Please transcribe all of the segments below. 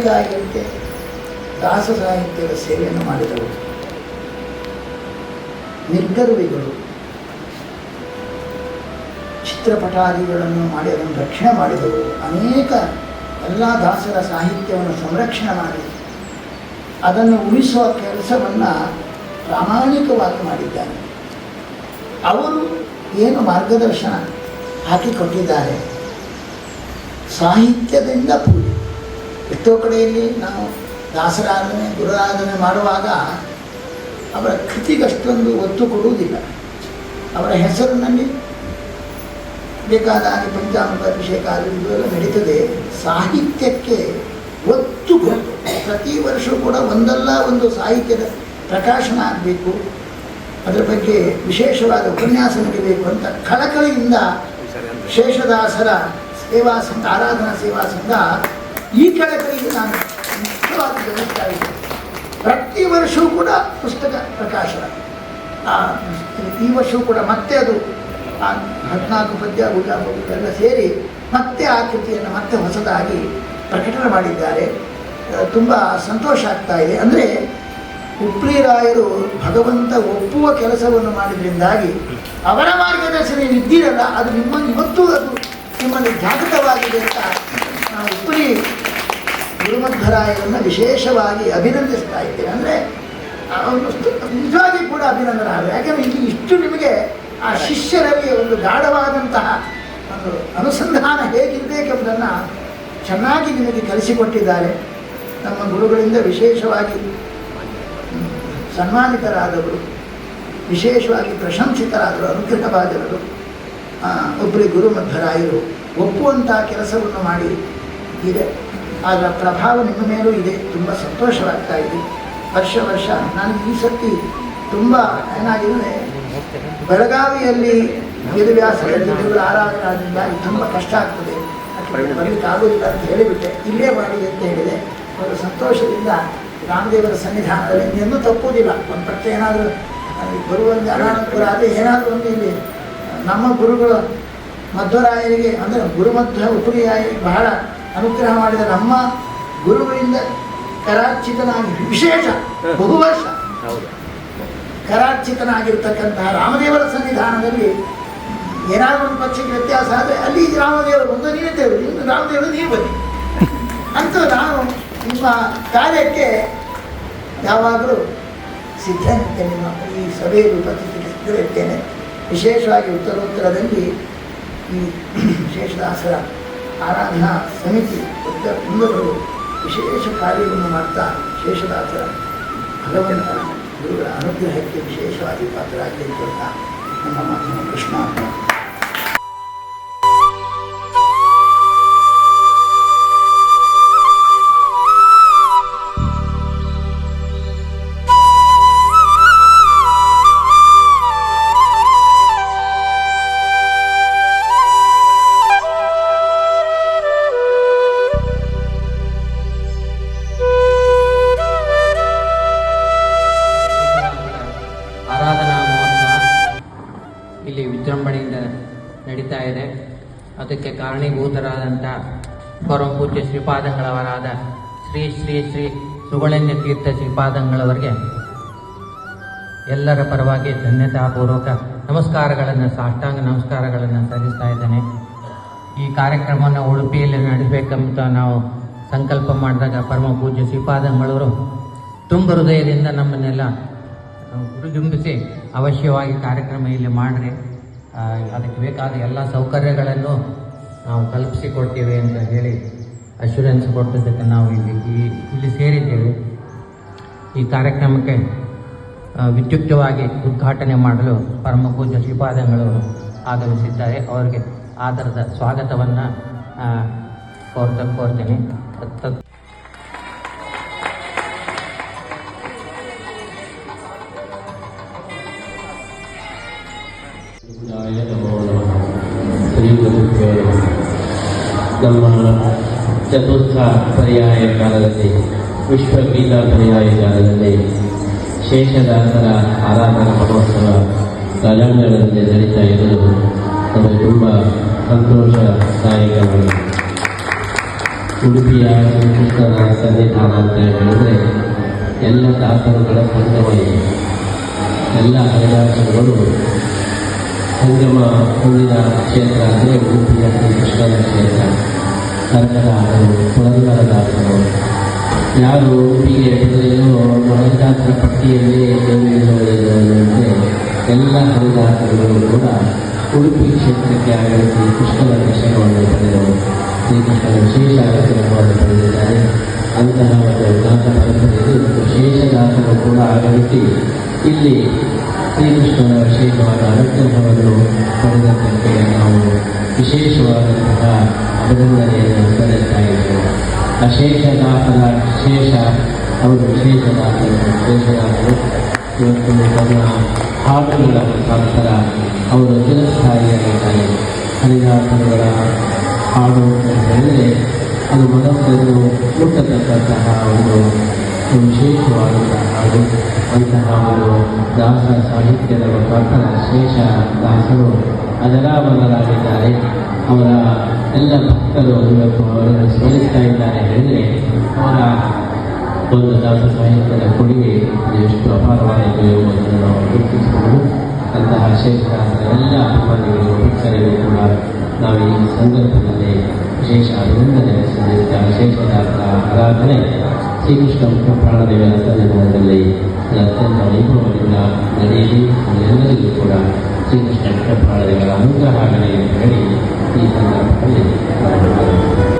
ಎಲೆಮನೆಗಾಗಿಯಂತೆ ದಾಸ ಸಾಹಿತ್ಯದ ಸೇವೆಯನ್ನು ಮಾಡಿದವರು. ನಿರ್ಗರ್ವಿಗಳು. ಚಿತ್ರಪಟಾದಿಗಳನ್ನು ಮಾಡಿ ಅದನ್ನು ರಕ್ಷಣೆ ಮಾಡಿದವರು, ಅನೇಕ ಎಲ್ಲ ದಾಸರ ಸಾಹಿತ್ಯವನ್ನು ಸಂರಕ್ಷಣೆ ಮಾಡಿ, ಅದನ್ನು ಉಳಿಸುವ ಕೆಲಸವನ್ನು ಪ್ರಾಮಾಣಿಕವಾಗಿ ಮಾಡಿದ್ದಾರೆ. ಅವರು ಏನು ಮಾರ್ಗದರ್ಶನ ಹಾಕಿಕೊಟ್ಟಿದ್ದಾರೆ? ಸಾಹಿತ್ಯದಿಂದ ಪೂಜೆ ಎಷ್ಟೋ ಕಡೆಯಲ್ಲಿ ನಾವು ದಾಸರಾಧನೆ, ಗುರುರಾಧನೆ ಮಾಡುವಾಗ ಅವರ ಕೃತಿಗಷ್ಟೊಂದು ಒತ್ತು ಕೊಡುವುದಿಲ್ಲ. ಅವರ ಹೆಸರಿನಲ್ಲಿ ಬೇಕಾದ ಹಾಗೆ ಪಂಚಾಮೃತ ಅಭಿಷೇಕ ಆಗಿರುವುದೆಲ್ಲ ನಡೀತದೆ. ಸಾಹಿತ್ಯಕ್ಕೆ ಒತ್ತು ಪ್ರತಿ ವರ್ಷವೂ ಕೂಡ ಒಂದಲ್ಲ ಒಂದು ಸಾಹಿತ್ಯದ ಪ್ರಕಾಶನ ಆಗಬೇಕು. ಅದರ ಬಗ್ಗೆ ವಿಶೇಷವಾದ ಉಪನ್ಯಾಸ ನಡೀಬೇಕು ಅಂತ ಕಳಕಳಿಯಿಂದ ಶೇಷದಾಸರ ಸೇವಾ ಸಂಘ ಆರಾಧನಾ ಸೇವಾ ಸಂಘ ಈ ಕಳಕಳಿಗೆ ನಾನು ಮುಖ್ಯವಾಗಿ ಪ್ರತಿ ವರ್ಷವೂ ಕೂಡ ಪುಸ್ತಕ ಪ್ರಕಾಶನ ಈ ವರ್ಷವೂ ಕೂಡ ಮತ್ತೆ ಅದು ಹದಿನಾಲ್ಕು ಪದ್ಯ ಗುಲಾಬ ಎಲ್ಲ ಸೇರಿ ಮತ್ತೆ ಆ ಕೃತಿಯನ್ನು ಮತ್ತೆ ಹೊಸದಾಗಿ ಪ್ರಕಟಣೆ ಮಾಡಿದ್ದಾರೆ. ತುಂಬ ಸಂತೋಷ ಆಗ್ತಾ ಇದೆ. ಅಂದರೆ ಉಪ್ರಿರಾಯರು ಭಗವಂತ ಒಪ್ಪುವ ಕೆಲಸವನ್ನು ಮಾಡಿದ್ರಿಂದಾಗಿ ಅವರ ಮಾರ್ಗದರ್ಶನ ಇದ್ದೀರಲ್ಲ ಅದು ನಿಮ್ಮ ಇವತ್ತು ಅದು ನಿಮ್ಮಲ್ಲಿ ಜಾಗೃತವಾಗಿದೆ ಅಂತ ಉಪ್ರಿ ಗುರುಮಧ್ವರಾಯರನ್ನು ವಿಶೇಷವಾಗಿ ಅಭಿನಂದಿಸ್ತಾ ಇದ್ದೇನೆ. ಅಂದರೆ ನಿಜವಾಗಿ ಕೂಡ ಅಭಿನಂದನೆ ಯಾಕೆಂದರೆ ಇಲ್ಲಿ ಇಷ್ಟು ನಿಮಗೆ ಆ ಶಿಷ್ಯರಲ್ಲಿ ಒಂದು ಗಾಢವಾದಂತಹ ಒಂದು ಅನುಸಂಧಾನ ಹೇಗಿರಬೇಕೆಂಬುದನ್ನು ಚೆನ್ನಾಗಿ ನಿಮಗೆ ಕಲಿಸಿಕೊಟ್ಟಿದ್ದಾರೆ. ನಮ್ಮ ಗುರುಗಳಿಂದ ವಿಶೇಷವಾಗಿ ಸನ್ಮಾನಿತರಾದವರು, ವಿಶೇಷವಾಗಿ ಪ್ರಶಂಸಿತರಾದರು ಅನುಕೃತವಾದವರು ಒಬ್ಬರಿ ಗುರುಮಧ್ವರಾಯರು ಒಪ್ಪುವಂತಹ ಕೆಲಸವನ್ನು ಮಾಡಿ ಇದೆ. ಅದರ ಪ್ರಭಾವ ನಿಮ್ಮ ಮೇಲೂ ಇದೆ. ತುಂಬ ಸಂತೋಷವಾಗ್ತಾ ಇದೆ. ವರ್ಷ ವರ್ಷ, ನಾನು ಈ ಸತಿ ತುಂಬ ಏನಾಗಿದೆ ಬೆಳಗಾವಿಯಲ್ಲಿ ವೇದವ್ಯಾಸರಲ್ಲಿ ದೇವರ ಆರಾಧನಾದಿಂದಾಗಿ ತುಂಬ ಕಷ್ಟ ಆಗ್ತದೆ. ಬರಲಿಕ್ಕೆ ಆಗೋದಿಲ್ಲ ಅಂತ ಹೇಳಿಬಿಟ್ಟೆ. ಇಲ್ಲೇ ಮಾಡಿ ಅಂತ ಹೇಳಿದೆ. ಅವರ ಸಂತೋಷದಿಂದ ರಾಮದೇವರ ಸನ್ನಿಧಾನದಲ್ಲಿ ಇನ್ನೂ ತಪ್ಪುವುದಿಲ್ಲ. ಒಂದು ಪಕ್ಷ ಏನಾದರೂ ಬರುವಂತೆ ಅನಾನುಕೂಲ ಆದರೆ ಏನಾದರೂ ಒಂದು ಇಲ್ಲಿ ನಮ್ಮ ಗುರುಗಳು ಮಧ್ವರಾಯರಿಗೆ, ಅಂದರೆ ಗುರುಮಧ್ವ ಉಪರಿಯಾಯರಿಗೆ ಬಹಳ ಅನುಗ್ರಹ ಮಾಡಿದ ನಮ್ಮ ಗುರುಗಳಿಂದ ಕರಾರ್ಚಿತನಾಗಿ ವಿಶೇಷ ಬಹು ವರ್ಷ ಕರಾರ್ಚಿತನಾಗಿರ್ತಕ್ಕಂತಹ ರಾಮದೇವರ ಸನ್ನಿಧಾನದಲ್ಲಿ ಏನಾದರೂ ಒಂದು ಪಕ್ಷಕ್ಕೆ ವ್ಯತ್ಯಾಸ ಆದರೆ ಅಲ್ಲಿ ರಾಮದೇವರು ಒಂದು ನೀನೇ ದೇವರು ಇನ್ನು ರಾಮದೇವರು ನೀವು ಬನ್ನಿ. ಅಂತ ನಾನು ನಿಮ್ಮ ಕಾರ್ಯಕ್ಕೆ ಯಾವಾಗಲೂ ಸಿದ್ಧನಿದ್ದೆ ನಿಮ್ಮ ಈ ಸಭೆಯಲ್ಲಿ ಉಪಸ್ಥಿತಿರ್ತೇನೆ ವಿಶೇಷವಾಗಿ ಉತ್ತರೋತ್ತರದಲ್ಲಿ ಈ ಶೇಷದಾಸರ ಆರಾಧನಾ ಸಮಿತಿ ದೊಡ್ಡ ಮುಂದವರು ವಿಶೇಷ ಕಾರ್ಯವನ್ನು ಮಾಡ್ತಾ ಶೇಷದಾಸರ ಭಗವಂತನ ಗುರುಗಳ ಅನುಗ್ರಹಕ್ಕೆ ವಿಶೇಷವಾಗಿ ಪಾತ್ರರಾಗಿ ಅಂತ ನಮ್ಮ ಮಾಧ್ಯಮ ಕೃಷ್ಣ ಶ್ರೀಪಾದಂಗಳವರಾದ ಶ್ರೀ ಶ್ರೀ ಶ್ರೀ ಸುಗಳನ್ಯ ತೀರ್ಥ ಶ್ರೀಪಾದಂಗಳವರಿಗೆ ಎಲ್ಲರ ಪರವಾಗಿ ಧನ್ಯತಾಪೂರ್ವಕ ನಮಸ್ಕಾರಗಳನ್ನು, ಸಾಷ್ಟಾಂಗ ನಮಸ್ಕಾರಗಳನ್ನು ಸಲ್ಲಿಸ್ತಾ ಇದ್ದೇನೆ. ಈ ಕಾರ್ಯಕ್ರಮವನ್ನು ಉಡುಪಿಯಲ್ಲಿ ನಡೆಸಬೇಕಂತ ನಾವು ಸಂಕಲ್ಪ ಮಾಡಿದಾಗ ಪರಮ ಪೂಜ್ಯ ಶ್ರೀಪಾದಂಗಳವರು ತುಂಬ ಹೃದಯದಿಂದ ನಮ್ಮನ್ನೆಲ್ಲ ಹುರಿದುಂಬಿಸಿ ಅವಶ್ಯವಾಗಿ ಕಾರ್ಯಕ್ರಮ ಇಲ್ಲಿ ಮಾಡಿರಿ ಅದಕ್ಕೆ ಬೇಕಾದ ಎಲ್ಲ ಸೌಕರ್ಯಗಳನ್ನು ನಾವು ಕಲ್ಪಿಸಿಕೊಡ್ತೀವಿ ಅಂತ ಹೇಳಿ ಅಶ್ಯೂರೆನ್ಸ್ ಕೊಟ್ಟಿದ್ದಕ್ಕೆ ನಾವು ಇಲ್ಲಿ ಈ- ಇಲ್ಲಿ ಸೇರಿದ್ದೇವೆ. ಈ ಕಾರ್ಯಕ್ರಮಕ್ಕೆ ವಿದ್ಯುಕ್ತವಾಗಿ ಉದ್ಘಾಟನೆ ಮಾಡಲು ಪರಮ ಪೂಜ್ಯ ಶ್ರೀಪಾದಗಳು ಆಗಮಿಸಿದ್ದಾರೆ. ಅವರಿಗೆ ಆಧಾರದ ಸ್ವಾಗತವನ್ನು ಕೋರ್ತ ಕೋರ್ತೇನೆ. ನಮ್ಮ ಚತುರ್ಥ ಪರ್ಯಾಯ ಕಾಲದಲ್ಲಿ ವಿಶ್ವಗೀತಾ ಪರ್ಯಾಯ ಕಾಲದಲ್ಲಿ ಶೇಷದಾಸರ ಆರಾಧನಾ ಮಹೋತ್ಸವ ರಾಜಾಂಗಣದಲ್ಲಿ ನಡೀತಾ ಇರುವುದು. ನಮಗೆ ತುಂಬ ಸಂತೋಷದಾಯಕವಾಗಿದೆ ಉಡುಪಿಯ ಶ್ರೀಕೃಷ್ಣನ ಸನ್ನಿಧಾನ ಅಂತ ಹೇಳಿದ್ರೆ, ಎಲ್ಲ ದಾಸರುಗಳ ಸಂಗಮ ಇದೆ ಎಲ್ಲ ಹರಿದಾಸರುಗಳು ಸಂಗಮ ಹೊಂದಿದ ಕ್ಷೇತ್ರ ಅಂದರೆ ಉಡುಪಿಯ ಶ್ರೀಕೃಷ್ಣನ ಕ್ಷೇತ್ರ. ಕನಕದಾಸರು ಪುರಂದರದಾಸರು ಯಾರು ಉಡುಪಿಗೆ ಬಂದರೇನೋ ಹರಿದಾಸರ ಪಟ್ಟಿಯಲ್ಲಿ ದೇವರಿರುವುದಿಲ್ಲವಂತೆ ಎಲ್ಲ ಹರಿದಾಸರುಗಳು ಕೂಡ ಉಡುಪಿ ಕ್ಷೇತ್ರಕ್ಕೆ ಆಗಮಿಸಿ ಕೃಷ್ಣನ ದರ್ಶನವನ್ನು ಪಡೆದರು ಶ್ರೀಕೃಷ್ಣನ ವಿಶೇಷ ಪಡೆದಿದ್ದಾರೆ. ಅಂತಹ ಒಂದು ಉದಾಹರಣೆ ಪರಂಪರೆಯಲ್ಲಿ ವಿಶೇಷ ದಾಸರು ಕೂಡ ಆಗಮಿಸಿ ಇಲ್ಲಿ ಶ್ರೀಕೃಷ್ಣನ ವಿಶೇಷವಾದ ಅನುಗ್ರಹವನ್ನು ಪಡೆದಂತೆ ನಾವು ವಿಶೇಷವಾದಂತಹ ಅಭಿನಂದನೆಯನ್ನು ಸಲ್ಲಿಸ್ತಾ ಇದ್ದೇವೆ ಅಶೇಷನಾಥನ ವಿಶೇಷ ಶೇಷ ಅವರು ವಿಶೇಷ ದಾಸರು ವಿಶೇಷದಾಸರು ಇವತ್ತು ತನ್ನ ಹಾಡುಗಳ ಮುಖಾಂತರ ಅವರು ಚಿರಸ್ಥಾಯಿಯಾಗಿದ್ದಾರೆ ಹರಿದಾಸರುಗಳ ಹಾಡು ಅಂತ ಹೇಳಿದರೆ ಅದು ಮನಸ್ಸನ್ನು ಮುಟ್ಟತಕ್ಕಂತಹ ಒಂದು ವಿಶೇಷವಾದಂತಹ ಹಾಡು ಅಂತಹ ಒಂದು ದಾಸ ಸಾಹಿತ್ಯದ ಮುಖಾಂತರ ಶೇಷ ದಾಸರು ಅಜರಾಮರರಾಗಿದ್ದಾರೆ ಅವರ ಎಲ್ಲ ಭಕ್ತರು ಇವತ್ತು ಅವರನ್ನು ಸ್ಮರಿಸ್ತಾ ಇದ್ದಾರೆ ಹೇಳಿದರೆ ಅವರ ಒಂದು ದಾಸ ಸಾಹಿತ್ಯದ ಕೊಡುಗೆ ಎಷ್ಟು ಅಪಾರವಾಗಿದೆ ಎಂಬುದನ್ನು ನಾವು ಗುರುತಿಸಬಹುದು ಅಂತಹ ಶೇಷದಾಸರ ಎಲ್ಲ ಅಭಿಮಾನಿಗಳು ಭಕ್ತರಿಗೂ ಕೂಡ ನಾವು ಈ ಸಂದರ್ಭದಲ್ಲಿ ವಿಶೇಷ ಅಭಿನಂದನೆ ಸಲ್ಲಿಸುತ್ತಾ ಶೇಷದಾಸರ ಆರಾಧನೆ ಶ್ರೀಕೃಷ್ಣ ಸನ್ನಿಧಾನದಲ್ಲಿ ಅದು ಅತ್ಯಂತ ವೈಭವದಿಂದ ನಡೆಯಲಿ ಎಲ್ಲರಿಗೂ ಕೂಡ ಶ್ರೀಕೃಷ್ಣ ಪ್ರಾಣದೇವರ ಅನುಗ್ರಹ ಆಗಲಿ ಅಂತ ಹೇಳಿ ಈ ಸಂದರ್ಭದಲ್ಲಿ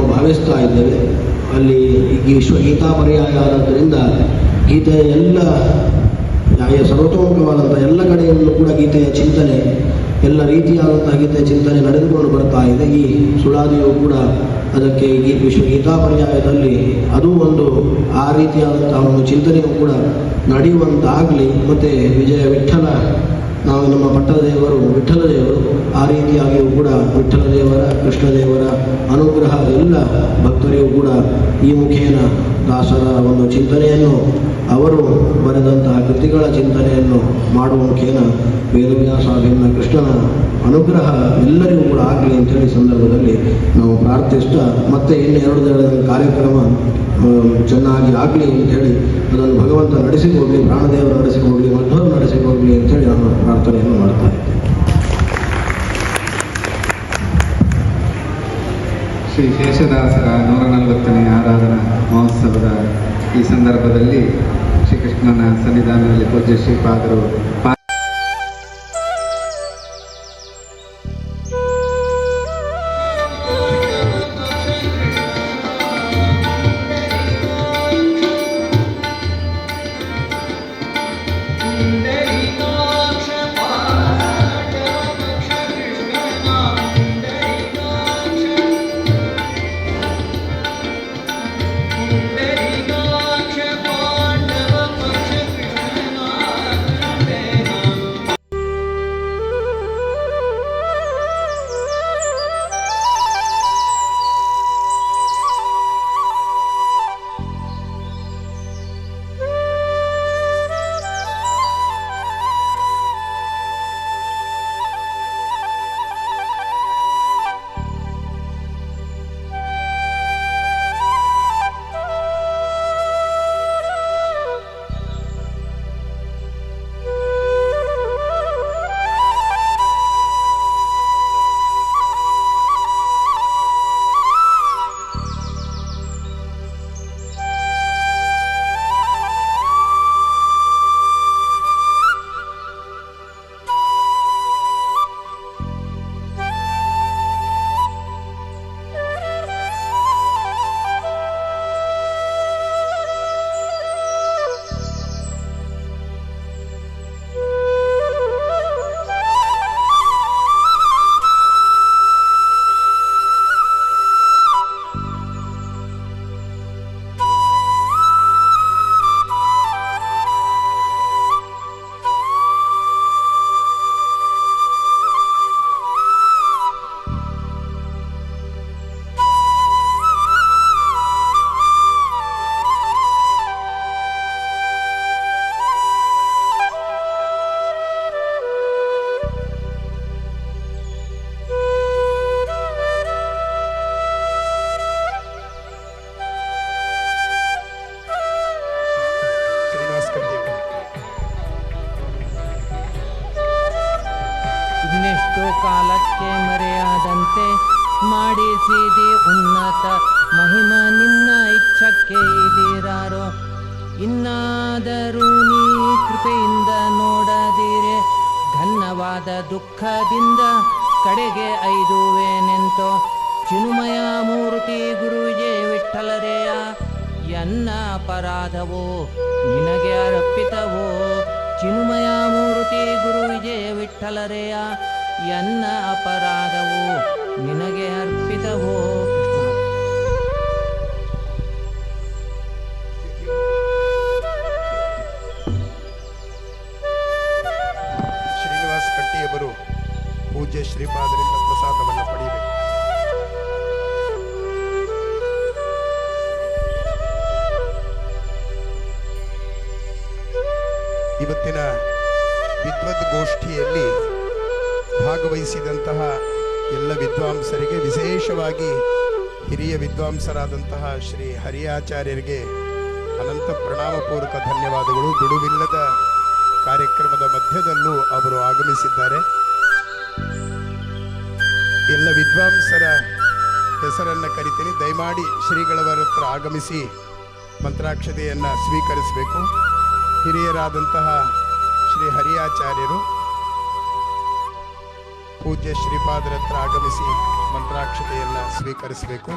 ನಾವು ಭಾವಿಸ್ತಾ ಇದ್ದೇವೆ. ಅಲ್ಲಿ ಈ ವಿಶ್ವ ಗೀತಾ ಪರ್ಯಾಯ ಆದದ್ದರಿಂದ ಗೀತೆಯ ಎಲ್ಲ ಸರ್ವತೋಮುಖವಾದಂಥ ಎಲ್ಲ ಕಡೆಯಲ್ಲೂ ಕೂಡ ಗೀತೆಯ ಚಿಂತನೆ, ಎಲ್ಲ ರೀತಿಯಾದಂತಹ ಗೀತೆಯ ಚಿಂತನೆ ನಡೆದುಕೊಂಡು ಬರ್ತಾ ಇದೆ. ಈ ಸುಳಾದಿಯು ಕೂಡ ಅದಕ್ಕೆ ಈ ವಿಶ್ವ ಗೀತಾ ಪರ್ಯಾಯದಲ್ಲಿ ಅದು ಒಂದು ಆ ರೀತಿಯಾದಂತಹ ಒಂದು ಚಿಂತನೆಯು ಕೂಡ ನಡೆಯುವಂತಾಗಲಿ. ಮತ್ತು ವಿಜಯ ವಿಠಲ ನಾವು ನಮ್ಮ ಪಟ್ಟದೇವರು ವಿಠಲ ದೇವರು ಆ ರೀತಿಯಾಗಿಯೂ ಕೂಡ ವಿಠಲ ದೇವರ ಕೃಷ್ಣ ದೇವರ ಅನುಗ್ರಹ ಎಲ್ಲ ಭಕ್ತರಿಗೂ ಕೂಡ ಈ ಮುಖೇನ ದಾಸರ ಒಂದು ಚಿಂತನೆಯನ್ನು ಅವರು ಬರೆದಂತಹ ಕೃತಿಗಳ ಚಿಂತನೆಯನ್ನು ಮಾಡುವ ಮುಖೇನ ವೇದವ್ಯಾಸಾಭಿನ್ನ ಕೃಷ್ಣನ ಅನುಗ್ರಹ ಎಲ್ಲರಿಗೂ ಕೂಡ ಆಗಲಿ ಅಂತೇಳಿ ಸಂದರ್ಭದಲ್ಲಿ ನಾವು ಪ್ರಾರ್ಥಿಸ್ತಾ ಮತ್ತೆ ಇನ್ನು ಎರಡು ದಿನದ ಕಾರ್ಯಕ್ರಮ ಚೆನ್ನಾಗಿ ಆಗಲಿ ಅಂತೇಳಿ ಅದನ್ನು ಭಗವಂತ ನಡೆಸಿಕೊಡಲಿ, ಪ್ರಾಣದೇವರು ನಡೆಸಿಕೊಡಲಿ, ಮಧ್ವರು ನಡೆಸಿಕೊಡಲಿ ಅಂತೇಳಿ ನಾನು ಪ್ರಾರ್ಥನೆಯನ್ನು ಮಾಡ್ತಾ ಇದ್ದೇನೆ ಶ್ರೀ ಶೇಷದಾಸರ ನೂರ ನಲವತ್ತನೇ ಆರಾಧನಾ ಮಹೋತ್ಸವದ ಈ ಸಂದರ್ಭದಲ್ಲಿ ಶ್ರೀಕೃಷ್ಣನ ಸನ್ನಿಧಾನದಲ್ಲಿ ಪೂಜ್ಯ ಶ್ರೀಪಾದರು ಇನ್ನಾದರೂ ನೀ ಕೃಪೆಯಿಂದ ನೋಡದಿರೆ ಘನ್ನವಾದ ದುಃಖದಿಂದ ಕಡೆಗೆ ಐದುವೇನೆಂತೋ, ಚಿನುಮಯ ಮೂರ್ತಿ ಗುರು ವಿಜಯ ವಿಠಲರೆಯ, ಎನ್ನ ಅಪರಾಧವೋ, ನಿನಗೆ ಅರ್ಪಿತವೋ, ಚಿನುಮಯ ಮೂರ್ತಿ ಗುರು ವಿಜಯ ವಿಠಲರೆಯ, ಎನ್ನ ಅಪರಾಧವೋ, ನಿನಗೆ ಅರ್ಪಿತವೋ. ಭಾಗವಹಿಸಿದಂತಹ ಎಲ್ಲ ವಿದ್ವಾಂಸರಿಗೆ, ವಿಶೇಷವಾಗಿ ಹಿರಿಯ ವಿದ್ವಾಂಸರಾದಂತಹ ಶ್ರೀ ಹರಿಯಾಚಾರ್ಯರಿಗೆ ಅನಂತ ಪ್ರಣಾಮಪೂರ್ವಕ ಧನ್ಯವಾದಗಳು. ಬಿಡುವಿಲ್ಲದ ಕಾರ್ಯಕ್ರಮದ ಮಧ್ಯದಲ್ಲೂ ಅವರು ಆಗಮಿಸಿದ್ದಾರೆ. ಎಲ್ಲ ವಿದ್ವಾಂಸರ ಹೆಸರನ್ನು ಕರಿತೀನಿ. ದಯಮಾಡಿ ಶ್ರೀಗಳವರ ಹತ್ರ ಆಗಮಿಸಿ ಮಂತ್ರಾಕ್ಷತೆಯನ್ನು ಸ್ವೀಕರಿಸಬೇಕು. ಹಿರಿಯರಾದಂತಹ ಶ್ರೀ ಹರಿಯಾಚಾರ್ಯರು ಪೂಜ್ಯ ಶ್ರೀಪಾದರತ್ರ ಆಗಮಿಸಿ ಮಂತ್ರಾಕ್ಷತೆಯನ್ನು ಸ್ವೀಕರಿಸಬೇಕು.